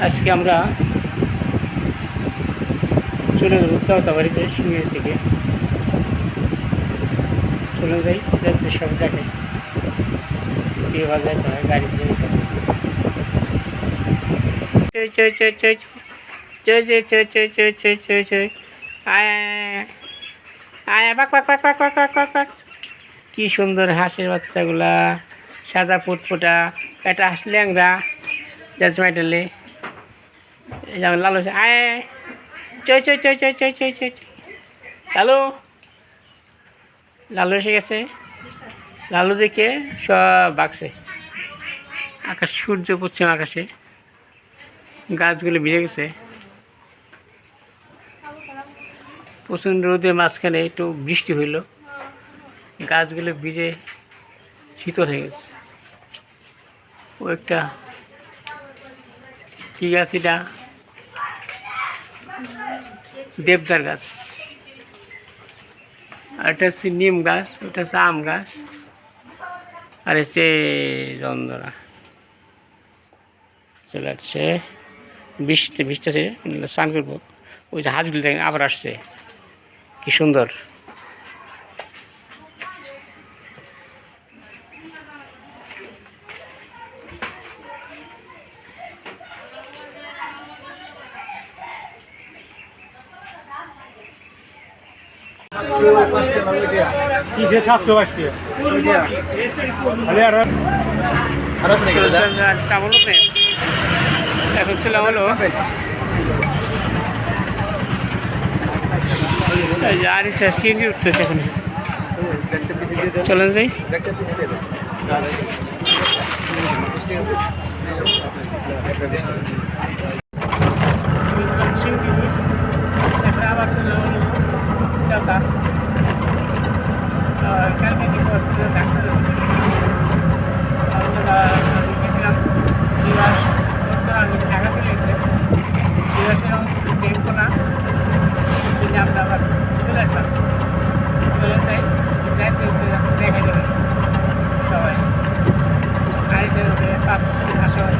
আজকে আমরা চলে যাব তাওতা বাড়িতে সিঙ্গের থেকে চলে যাই যাতে সব দেখে কীভাবে যাইতে হয় গাড়িতে হয়। আয় আয়, বাক বাক বাক বাক কি সুন্দর হাঁসের বাচ্চাগুলা সাদা ফুটফুটা একটা হাঁস ল্যাংরা জাজমাইটালে যেমন লালু আয় চই চই চই চই চই চই চই লালু লালু এসে গেছে। লালু দেখে সব বাঁকছে আকাশ, সূর্য, পশ্চিম আকাশে। গাছগুলো ভিজে গেছে। প্রচণ্ড রোদে মাঝখানে একটু বৃষ্টি হইল। গাছগুলো ভিজে শীতল হয়ে গেছে। ও একটা ঠিক আছে দেবদার গাছ। আর এটা হচ্ছে নিম গাছ, ওটা হচ্ছে আম গাছ। আর এসে রন্দনা চলে আসছে। বৃষ্টিতে আছে স্নান করব। ওই যে হাঁসগুলো দেখেন, আবার আসছে। কি সুন্দর। কিসে সাতশো পাঁচশো এখন ছিল হলো আর সিএনজি উঠতেছে এখন চলেন যাই Thank you. Delta. Uh, can make it for the taxi. After the চলে এসে দিবাসে দেখব না। কিন্তু আমরা চলে আসলাম। চলে যাই। যাই দেখা যাবে সবাই। আরেকজন আসো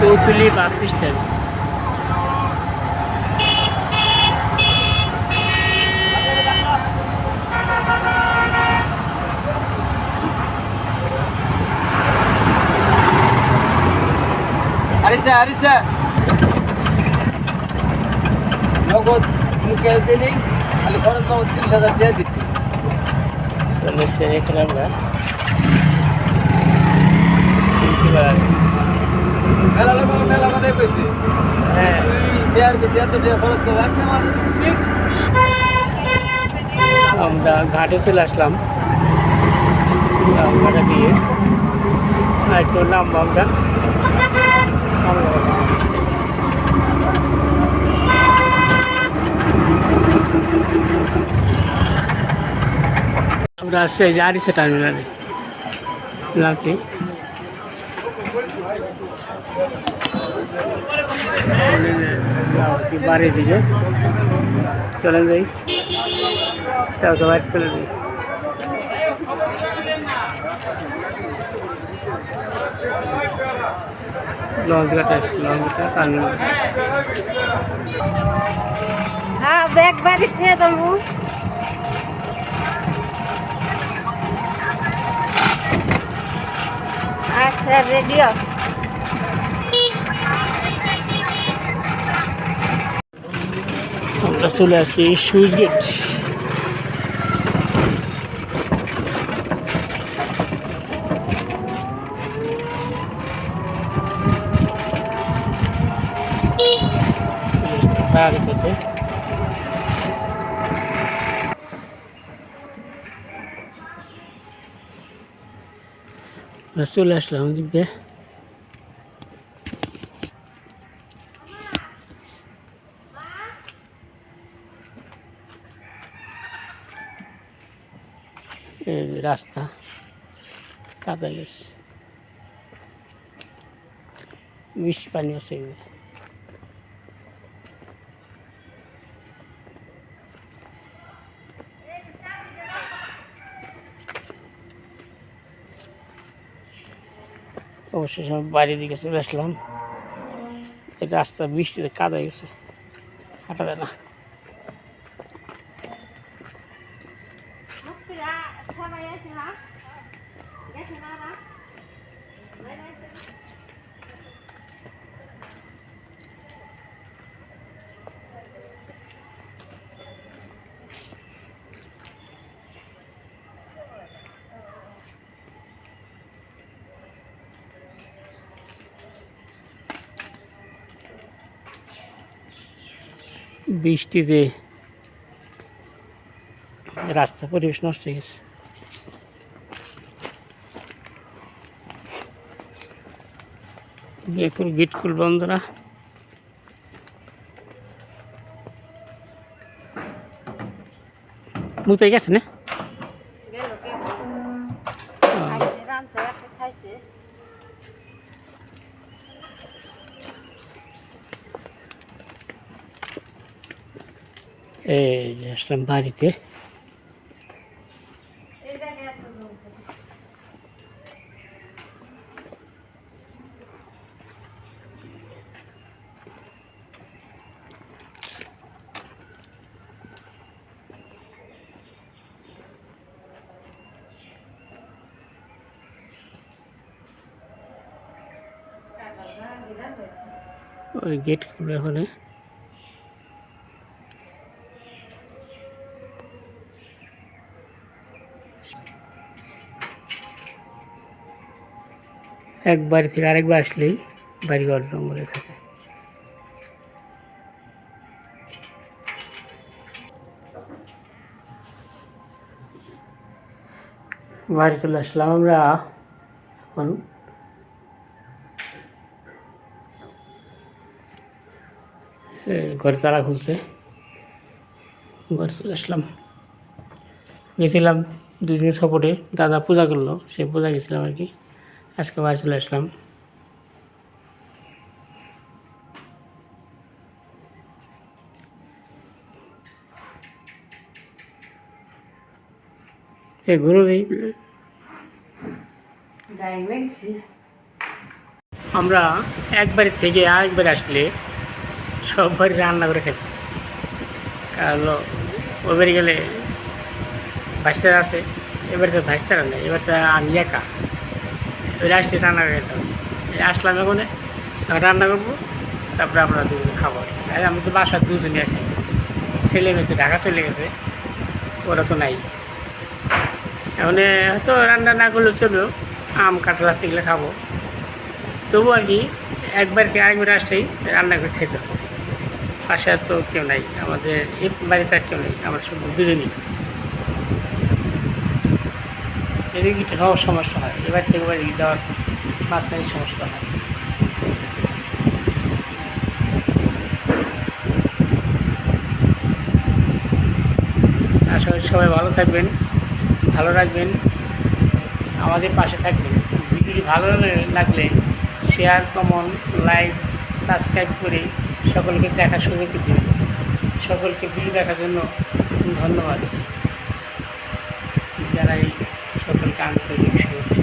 চৌতুলি বাস স্ট্যান্ড। আরিসা আরিসা। নগদ মুখে দিনই খালি খরচ বাবদ তিরিশ হাজার টাকা দিচ্ছি চলে সে এখানে আমরা মেলা লোক মেলা কথা কইছে হ্যাঁ তুই দেয়ার বেশি এত টাকা খরচ করে রাখতে আমার ঠিক আমরা ঘাটে চলে আসলাম ঘাটা দিয়ে আর একটু নামবো আমরা আমরা আসছি, এই যে আরিসা টার্মিনালে बारिश दीजिए चलन भाई चल तो बात चलन भाई लॉन्च का टेस्ट लॉन्च का सामने हाँ बैग बारिश है तुम अच्छा रेडियो আমরা চলে আসি সুইচ গেট চলে আসলাম ওদিক রাস্তা কাদা গেছে বৃষ্টি পানি আছে অবশ্যই সব বাড়ির দিকে চলে আসলাম। রাস্তা বৃষ্টিতে কাদা গেছে। হাঁটা না। বৃষ্টিতে রাস্তা পরিবেশ নষ্ট হয়ে গেছে। বিকুল গিটকুল বন্ধুরা। মুতে গেছে না? এই আসলাম বাড়িতে। ওই গেট খুলে ওখানে। এক বাড়ি থেকে আরেকবার আসলেই বাড়ি ঘর জঙ্গলে থাকে। বাড়ি চলে আসলাম আমরা। এখন ঘরে তালা খুলছে। ঘরে চলে আসলাম। গেছিলাম দুদিন সপোর্টে দাদা পূজা করল সে পূজা গেছিলাম আর কি। আজকে বাড়ি চলে আসলাম। এ আমরা একবারে থেকে আরেকবার আসলে সব বাড়ি রান্না করে খেতে কারণ ওই বাড়ি গেলে ভাইস্তার আছে এবারে তো ভাইস্তারা নেই এবার তো আমি একা। এবার আসলে রান্না করে খেতাম আসলাম এখন রান্না করব, তারপরে আমরা দুজন খাব আর আমি তো বাসার দুজনে আছি। ছেলে মেয়ে তো ঢাকা চলে গেছে, ওরা তো নাই। এখন হয়তো রান্না না করলেও চলবেও আম, কাঁঠাল আছে খাব। তবু আর কি, একবার কি আরেকবার আসলেই রান্না করে খেতে হবে। পাশে তো কেউ নাই, আমাদের এই বাড়িতে আর কেউ নেই, আমরা শুধু দুজনই। এদিকে একটু সমস্যা হয়, এবার থেকে বাড়ি যাওয়ার মাঝখানে সমস্যা হয়। আসলে সবাই ভালো থাকবেন, ভালো রাখবেন, আমাদের পাশে থাকবেন। ভিডিওটি ভালো লাগলে শেয়ার কমন লাইক সাবস্ক্রাইব করে সকলকে দেখার সুযোগ দিন সকলকে ভিডিও দেখার জন্য ধন্যবাদ। যারা এই সকলকে আন্তরিক শুভেচ্ছা।